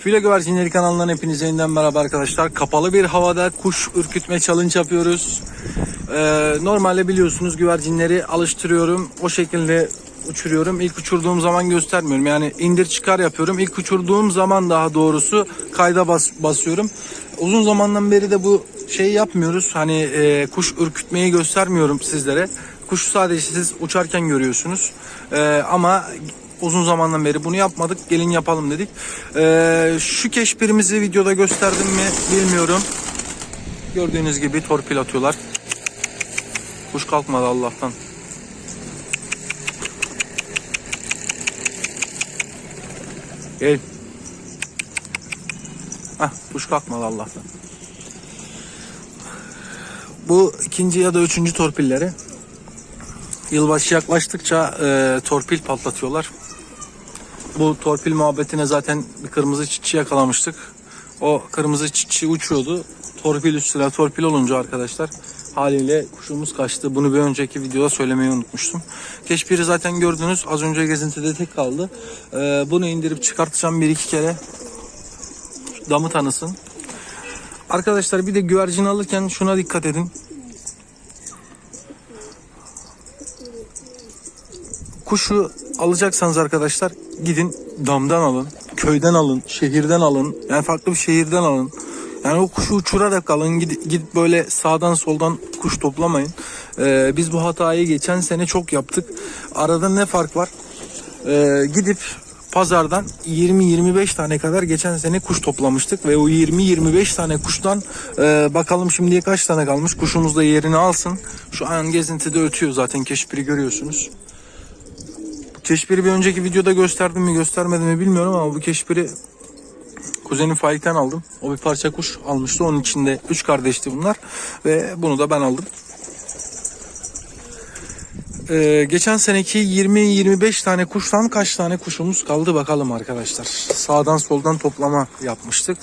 Filo Güvercinleri kanalından hepinize yeniden merhaba arkadaşlar. Kapalı bir havada kuş ürkütme challenge yapıyoruz. Ee, normalde biliyorsunuz güvercinleri alıştırıyorum. O şekilde uçuruyorum. İlk uçurduğum zaman göstermiyorum. Yani indir çıkar yapıyorum. İlk uçurduğum zaman daha doğrusu kayda bas, basıyorum. Uzun zamandan beri de bu şeyi yapmıyoruz. Hani e, kuş ürkütmeyi göstermiyorum sizlere. Kuşu sadece siz uçarken görüyorsunuz. Ee, ama Uzun zamandan beri bunu yapmadık. Gelin yapalım dedik. Ee, şu keşbirimizi videoda gösterdim mi bilmiyorum. Gördüğünüz gibi torpil atıyorlar. Kuş kalkmadı Allah'tan. Gel. Hah, kuş kalkmadı Allah'tan. Bu ikinci ya da üçüncü torpilleri. Yılbaşı yaklaştıkça e, torpil patlatıyorlar. Bu torpil muhabbetine zaten bir kırmızı çiçi yakalamıştık. O kırmızı çiçi uçuyordu. Torpil üstüne torpil olunca arkadaşlar haliyle kuşumuz kaçtı. Bunu bir önceki videoda söylemeyi unutmuştum. Keşbiri zaten gördünüz. Az önce gezintide tek kaldı. E, bunu indirip çıkartacağım bir iki kere. Damı tanısın. Arkadaşlar bir de güvercin alırken şuna dikkat edin. kuşu alacaksanız arkadaşlar gidin damdan alın, köyden alın, şehirden alın. Yani farklı bir şehirden alın. Yani o kuşu uçurarak alın. Gidip, gidip böyle sağdan soldan kuş toplamayın. Ee, biz bu hatayı geçen sene çok yaptık. Arada ne fark var? Ee, gidip pazardan 20-25 tane kadar geçen sene kuş toplamıştık ve o 20-25 tane kuştan e, bakalım şimdiye kaç tane kalmış kuşumuz da yerini alsın. Şu an gezintide ötüyor zaten keşbiri görüyorsunuz. Keşbiri bir önceki videoda gösterdim mi göstermedim mi bilmiyorum ama bu keşbiri kuzenim Faik'ten aldım. O bir parça kuş almıştı. Onun içinde 3 kardeşti bunlar. Ve bunu da ben aldım. Ee, geçen seneki 20-25 tane kuştan kaç tane kuşumuz kaldı bakalım arkadaşlar. Sağdan soldan toplama yapmıştık.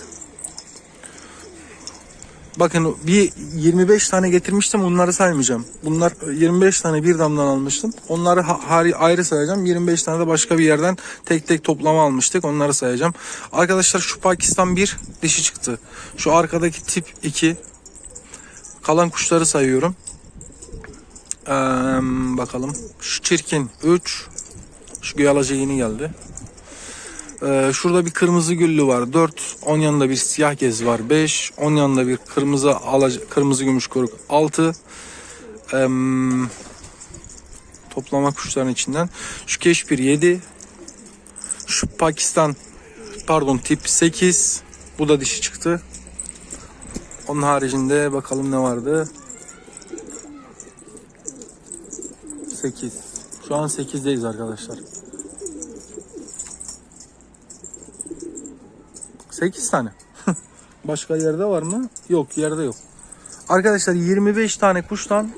Bakın bir 25 tane getirmiştim onları saymayacağım. Bunlar 25 tane bir damdan almıştım. Onları ha- hari- ayrı sayacağım. 25 tane de başka bir yerden tek tek toplama almıştık. Onları sayacağım. Arkadaşlar şu Pakistan 1 dişi çıktı. Şu arkadaki tip 2. Kalan kuşları sayıyorum. Ee, bakalım. Şu çirkin 3. Şu göğalacı yeni geldi. Ee, şurada bir kırmızı güllü var 4. Onun yanında bir siyah gez var 5. Onun yanında bir kırmızı alaca, kırmızı gümüş koruk 6. Ee, toplama kuşların içinden. Şu keşbir 7. Şu Pakistan pardon tip 8. Bu da dişi çıktı. Onun haricinde bakalım ne vardı. 8. Şu an 8'deyiz arkadaşlar. 8 tane. Başka yerde var mı? Yok yerde yok. Arkadaşlar 25 tane kuştan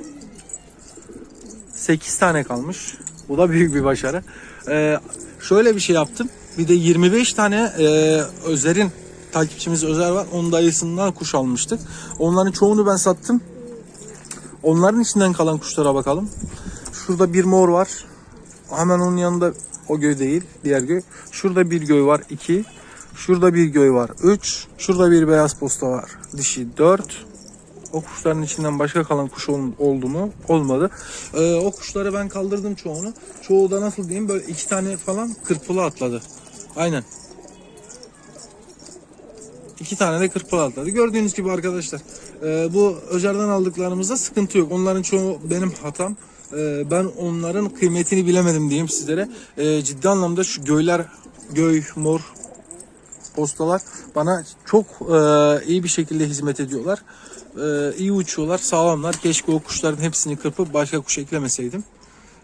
8 tane kalmış. Bu da büyük bir başarı. Ee, şöyle bir şey yaptım. Bir de 25 tane e, Özer'in takipçimiz Özer var. Onun dayısından kuş almıştık. Onların çoğunu ben sattım. Onların içinden kalan kuşlara bakalım. Şurada bir mor var. Hemen onun yanında o göy değil. Diğer göy. Şurada bir göy var. 2. Şurada bir göy var. 3. Şurada bir beyaz posta var. Dişi 4. O kuşların içinden başka kalan kuş ol- oldu mu? Olmadı. Ee, o kuşları ben kaldırdım çoğunu. Çoğu da nasıl diyeyim böyle iki tane falan kırpılı atladı. Aynen. İki tane de kırpılı atladı. Gördüğünüz gibi arkadaşlar e, bu Öcer'den aldıklarımızda sıkıntı yok. Onların çoğu benim hatam. E, ben onların kıymetini bilemedim diyeyim sizlere. E, ciddi anlamda şu göyler, göy, mor postalar bana çok e, iyi bir şekilde hizmet ediyorlar. E, iyi uçuyorlar, sağlamlar. Keşke o kuşların hepsini kırpıp başka kuş eklemeseydim.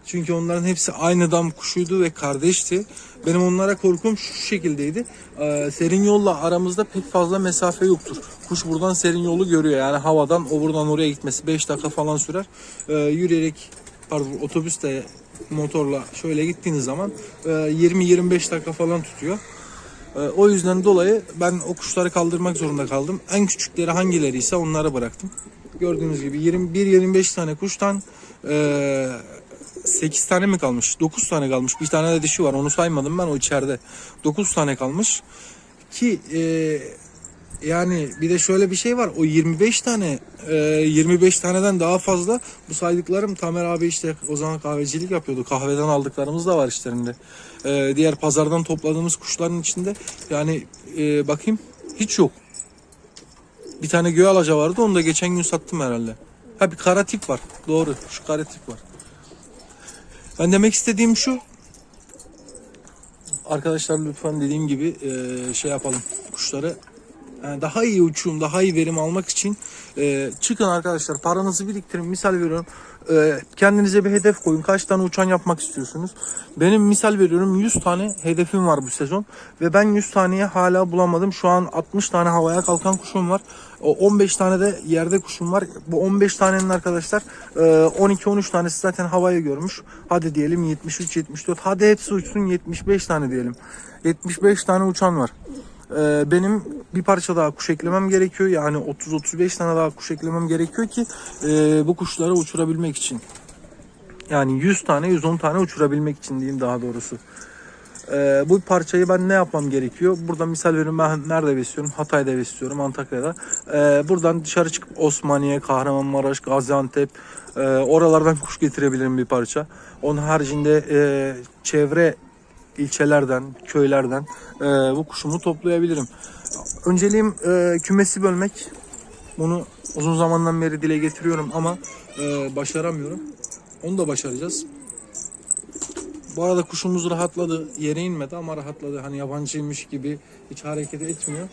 Çünkü onların hepsi aynı dam kuşuydu ve kardeşti. Benim onlara korkum şu şekildeydi. Ee, serin yolla aramızda pek fazla mesafe yoktur. Kuş buradan serin yolu görüyor. Yani havadan o buradan oraya gitmesi 5 dakika falan sürer. Ee, yürüyerek pardon otobüsle motorla şöyle gittiğiniz zaman e, 20-25 dakika falan tutuyor. Ee, O yüzden dolayı ben o kuşları kaldırmak zorunda kaldım. En küçükleri hangileri ise onları bıraktım. Gördüğünüz gibi 21-25 tane kuştan eee 8 tane mi kalmış? 9 tane kalmış. Bir tane de dişi var. Onu saymadım ben o içeride. 9 tane kalmış. Ki e, yani bir de şöyle bir şey var. O 25 tane e, 25 taneden daha fazla bu saydıklarım Tamer abi işte o zaman kahvecilik yapıyordu. Kahveden aldıklarımız da var işlerinde. E, diğer pazardan topladığımız kuşların içinde yani e, bakayım hiç yok. Bir tane göğe alaca vardı onu da geçen gün sattım herhalde. Ha bir kara tip var. Doğru şu kara tip var. Ben demek istediğim şu. Arkadaşlar lütfen dediğim gibi e, şey yapalım. Kuşları daha iyi uçum, daha iyi verim almak için e, çıkın arkadaşlar paranızı biriktirin. Misal veriyorum e, kendinize bir hedef koyun. Kaç tane uçan yapmak istiyorsunuz? Benim misal veriyorum 100 tane hedefim var bu sezon. Ve ben 100 taneye hala bulamadım. Şu an 60 tane havaya kalkan kuşum var. O 15 tane de yerde kuşum var. Bu 15 tanenin arkadaşlar e, 12-13 tanesi zaten havaya görmüş. Hadi diyelim 73-74. Hadi hepsi uçsun 75 tane diyelim. 75 tane uçan var. Ee, benim bir parça daha kuş eklemem gerekiyor. Yani 30-35 tane daha kuş eklemem gerekiyor ki e, bu kuşları uçurabilmek için. Yani 100 tane 110 tane uçurabilmek için diyeyim daha doğrusu. Ee, bu parçayı ben ne yapmam gerekiyor? Burada misal veriyorum ben nerede besliyorum? Hatay'da besliyorum, Antakya'da. Ee, buradan dışarı çıkıp Osmaniye, Kahramanmaraş, Gaziantep e, oralardan kuş getirebilirim bir parça. Onun haricinde e, çevre ilçelerden, köylerden e, bu kuşumu toplayabilirim. Önceliğim e, kümesi bölmek. Bunu uzun zamandan beri dile getiriyorum ama e, başaramıyorum. Onu da başaracağız. Bu arada kuşumuz rahatladı. Yere inmedi ama rahatladı. Hani yabancıymış gibi hiç hareket etmiyor.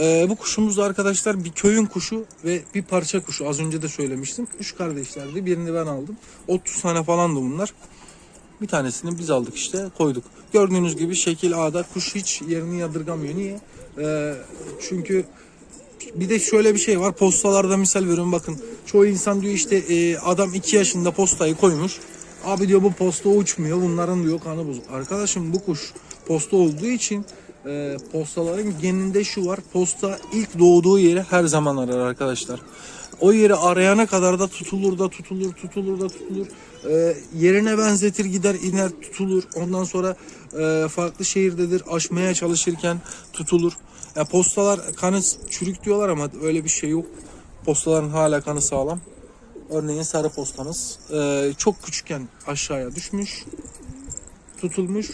Ee, bu kuşumuz da arkadaşlar bir köyün kuşu ve bir parça kuşu. Az önce de söylemiştim. Üç kardeşlerdi. Birini ben aldım. 30 tane falandı bunlar. Bir tanesini biz aldık işte koyduk. Gördüğünüz gibi şekil A'da kuş hiç yerini yadırgamıyor. Niye? Ee, çünkü bir de şöyle bir şey var. Postalarda misal veriyorum bakın. Çoğu insan diyor işte e, adam 2 yaşında postayı koymuş. Abi diyor bu posta uçmuyor. Bunların diyor kanı bozuk. Arkadaşım bu kuş posta olduğu için e, postaların geninde şu var. Posta ilk doğduğu yeri her zaman arar arkadaşlar. O yeri arayana kadar da tutulur da tutulur, tutulur da tutulur. E, yerine benzetir gider iner tutulur. Ondan sonra e, farklı şehirdedir aşmaya çalışırken tutulur. Ya postalar kanı çürük diyorlar ama öyle bir şey yok. Postaların hala kanı sağlam. Örneğin sarı postamız e, çok küçükken aşağıya düşmüş, tutulmuş.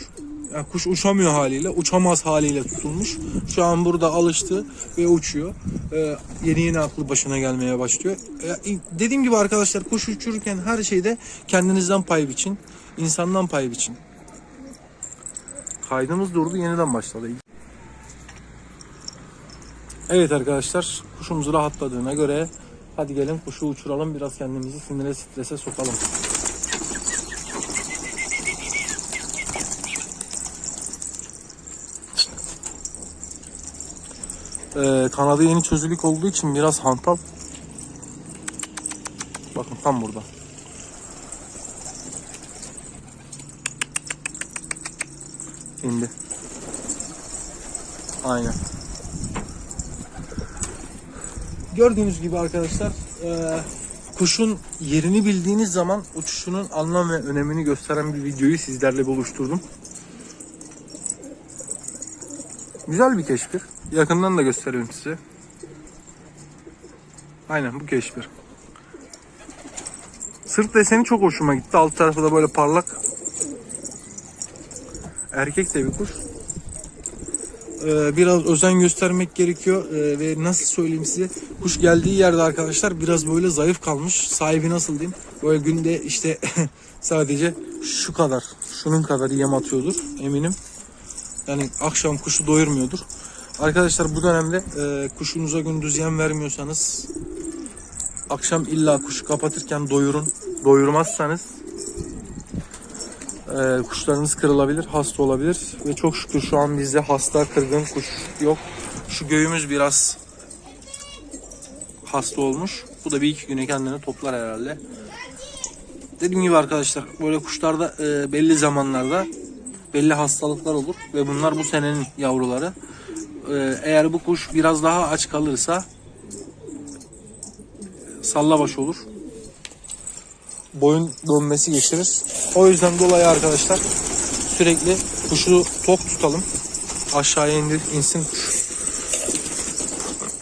Yani kuş uçamıyor haliyle, uçamaz haliyle tutulmuş. Şu an burada alıştı ve uçuyor. E, yeni yeni aklı başına gelmeye başlıyor. E, dediğim gibi arkadaşlar kuş uçururken her şeyde kendinizden pay biçin, insandan pay biçin. Kaydımız durdu, yeniden başladı. Evet arkadaşlar, kuşumuz rahatladığına göre hadi gelin kuşu uçuralım, biraz kendimizi sinire strese sokalım. Ee, kanadı yeni çözülük olduğu için biraz hantal. Bakın tam burada. İndi. Aynen. Gördüğünüz gibi arkadaşlar e, kuşun yerini bildiğiniz zaman uçuşunun anlam ve önemini gösteren bir videoyu sizlerle buluşturdum. Güzel bir keşfir. Yakından da göstereyim size. Aynen bu keşfir. Sırt deseni çok hoşuma gitti. Alt tarafı da böyle parlak. Erkek de bir kuş. Ee, biraz özen göstermek gerekiyor Ee, ve nasıl söyleyeyim size kuş geldiği yerde arkadaşlar biraz böyle zayıf kalmış sahibi nasıl diyeyim böyle günde işte sadece şu kadar şunun kadar yem atıyordur eminim yani akşam kuşu doyurmuyordur arkadaşlar bu dönemde e, kuşunuza gündüz yem vermiyorsanız akşam illa kuşu kapatırken doyurun doyurmazsanız ee, kuşlarınız kırılabilir, hasta olabilir ve çok şükür şu an bizde hasta, kırgın kuş yok. Şu göğümüz biraz hasta olmuş. Bu da bir iki güne kendini toplar herhalde. Dediğim gibi arkadaşlar böyle kuşlarda e, belli zamanlarda belli hastalıklar olur ve bunlar bu senenin yavruları. E, eğer bu kuş biraz daha aç kalırsa sallabaş olur boyun dönmesi geçirir. O yüzden dolayı arkadaşlar sürekli kuşu tok tutalım. aşağıya indir, insin kuş.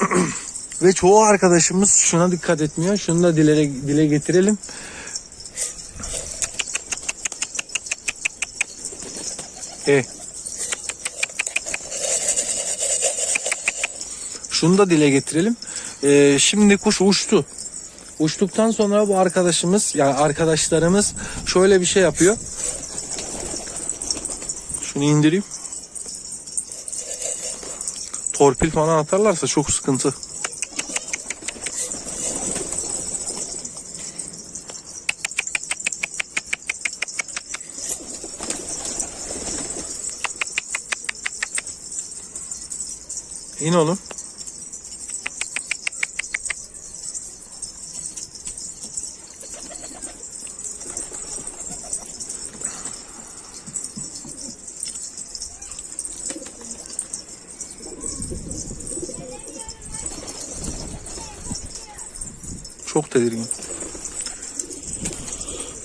Ve çoğu arkadaşımız şuna dikkat etmiyor. Şunu da dile, dile getirelim. E. Şunu da dile getirelim. Ee, şimdi kuş uçtu. Uçtuktan sonra bu arkadaşımız yani arkadaşlarımız şöyle bir şey yapıyor. Şunu indireyim. Torpil falan atarlarsa çok sıkıntı. İn oğlum. Çok tedirgin.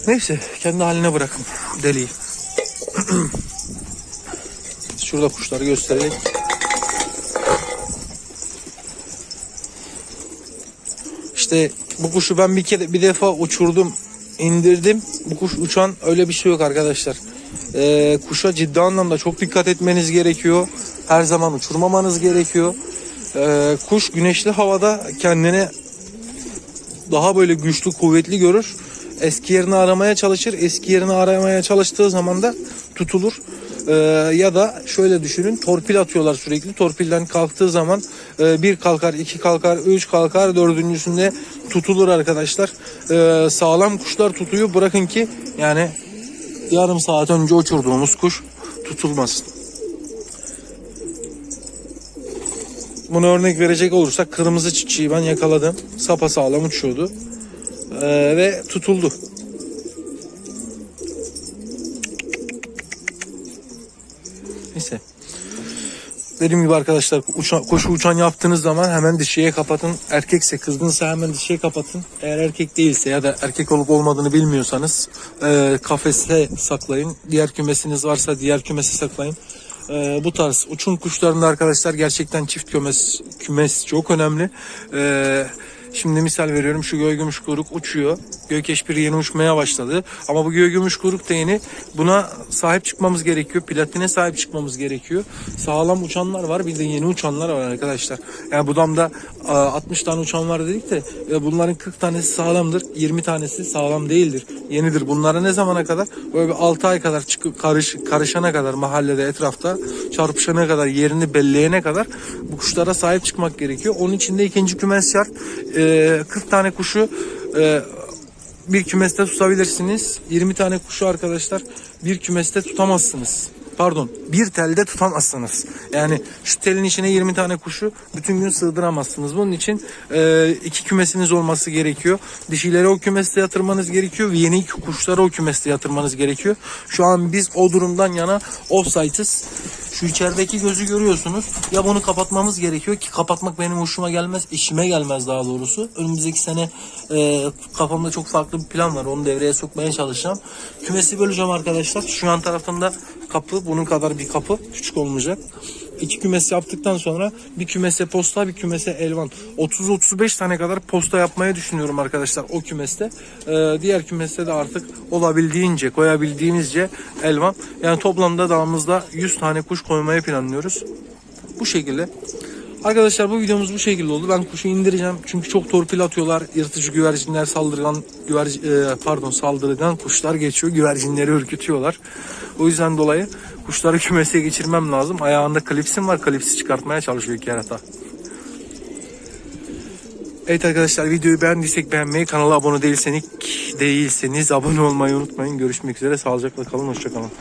Neyse kendi haline bırakın deliyi. Şurada kuşları gösterelim. İşte bu kuşu ben bir kere bir defa uçurdum, indirdim. Bu kuş uçan öyle bir şey yok arkadaşlar. Ee, kuşa ciddi anlamda çok dikkat etmeniz gerekiyor. Her zaman uçurmamanız gerekiyor. Ee, kuş güneşli havada kendini daha böyle güçlü, kuvvetli görür. Eski yerini aramaya çalışır. Eski yerini aramaya çalıştığı zaman da tutulur. Ee, ya da şöyle düşünün torpil atıyorlar sürekli. Torpilden kalktığı zaman e, bir kalkar, iki kalkar, üç kalkar, dördüncüsünde tutulur arkadaşlar. Ee, sağlam kuşlar tutuyor. Bırakın ki yani yarım saat önce uçurduğumuz kuş tutulmasın. Bunu örnek verecek olursak kırmızı çiçeği ben yakaladım. Sapa sağlam uçuyordu. Ee, ve tutuldu. Neyse. Dediğim gibi arkadaşlar uça, koşu uçan yaptığınız zaman hemen dişiye kapatın. Erkekse kızgınsa hemen dişiye kapatın. Eğer erkek değilse ya da erkek olup olmadığını bilmiyorsanız e, kafeste saklayın. Diğer kümesiniz varsa diğer kümese saklayın. E, bu tarz uçun kuşlarında arkadaşlar gerçekten çift kümes, kümes çok önemli. E, Şimdi misal veriyorum şu göğgümüş kuyruk uçuyor. Gökeşpir yeni uçmaya başladı. Ama bu göğgümüş kuyruk da yeni. Buna sahip çıkmamız gerekiyor. Platine sahip çıkmamız gerekiyor. Sağlam uçanlar var. Bir de yeni uçanlar var arkadaşlar. Yani bu damda e, 60 tane uçan var dedik de e, bunların 40 tanesi sağlamdır. 20 tanesi sağlam değildir. Yenidir. Bunlara ne zamana kadar? Böyle bir 6 ay kadar çıkıp karış, karışana kadar mahallede etrafta çarpışana kadar yerini belleyene kadar bu kuşlara sahip çıkmak gerekiyor. Onun için de ikinci kümes şart. E, 40 tane kuşu e, bir kümeste tutabilirsiniz. 20 tane kuşu arkadaşlar bir kümeste tutamazsınız. Pardon bir telde tutamazsınız. Yani şu telin içine 20 tane kuşu bütün gün sığdıramazsınız. Bunun için e, iki kümesiniz olması gerekiyor. Dişileri o kümeste yatırmanız gerekiyor yeni kuşları o kümeste yatırmanız gerekiyor. Şu an biz o durumdan yana offsite'ız. Şu içerideki gözü görüyorsunuz. Ya bunu kapatmamız gerekiyor ki kapatmak benim hoşuma gelmez, işime gelmez daha doğrusu. Önümüzdeki sene e, kafamda çok farklı bir plan var. Onu devreye sokmaya çalışacağım. Kümesi böleceğim arkadaşlar. Şu an tarafında kapı, bunun kadar bir kapı. Küçük olmayacak. İki kümes yaptıktan sonra bir kümese posta, bir kümese elvan. 30-35 tane kadar posta yapmayı düşünüyorum arkadaşlar o kümeste. Ee, diğer kümeste de artık olabildiğince, koyabildiğimizce elvan. Yani toplamda dağımızda 100 tane kuş koymayı planlıyoruz. Bu şekilde. Arkadaşlar bu videomuz bu şekilde oldu. Ben kuşu indireceğim. Çünkü çok torpil atıyorlar. Yırtıcı güvercinler saldırgan güverc e, pardon saldırgan kuşlar geçiyor. Güvercinleri ürkütüyorlar. O yüzden dolayı kuşları kümese geçirmem lazım. Ayağında klipsim var. Klipsi çıkartmaya çalışıyor kerata. Evet arkadaşlar videoyu beğendiysek beğenmeyi, kanala abone değilseniz değilseniz abone olmayı unutmayın. Görüşmek üzere. Sağlıcakla kalın. Hoşçakalın.